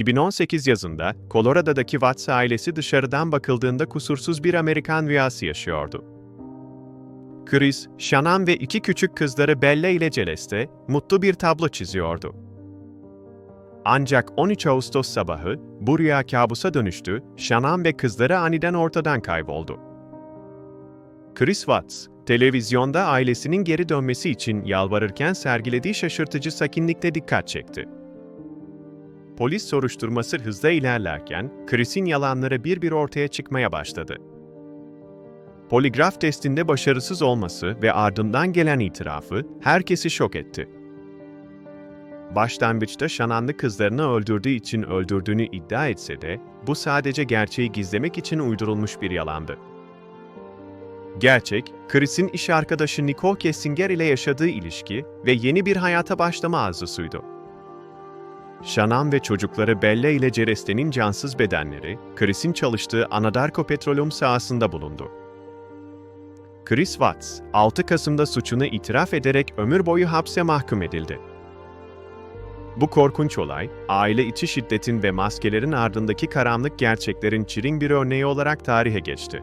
2018 yazında Colorado'daki Watts ailesi dışarıdan bakıldığında kusursuz bir Amerikan rüyası yaşıyordu. Chris, Shannon ve iki küçük kızları Bella ile Celeste mutlu bir tablo çiziyordu. Ancak 13 Ağustos sabahı bu rüya kabusa dönüştü, Shannon ve kızları aniden ortadan kayboldu. Chris Watts, televizyonda ailesinin geri dönmesi için yalvarırken sergilediği şaşırtıcı sakinlikle dikkat çekti. Polis soruşturması hızla ilerlerken, Chris'in yalanları bir bir ortaya çıkmaya başladı. Poligraf testinde başarısız olması ve ardından gelen itirafı herkesi şok etti. Başlangıçta Şananlı kızlarını öldürdüğü için öldürdüğünü iddia etse de, bu sadece gerçeği gizlemek için uydurulmuş bir yalandı. Gerçek, Chris'in iş arkadaşı Nicole Kessinger ile yaşadığı ilişki ve yeni bir hayata başlama arzusuydu. Shannon ve çocukları Bella ile Celeste'nin cansız bedenleri, Chris'in çalıştığı Anadarko Petroleum sahasında bulundu. Chris Watts, 6 Kasım'da suçunu itiraf ederek ömür boyu hapse mahkum edildi. Bu korkunç olay, aile içi şiddetin ve maskelerin ardındaki karanlık gerçeklerin çirin bir örneği olarak tarihe geçti.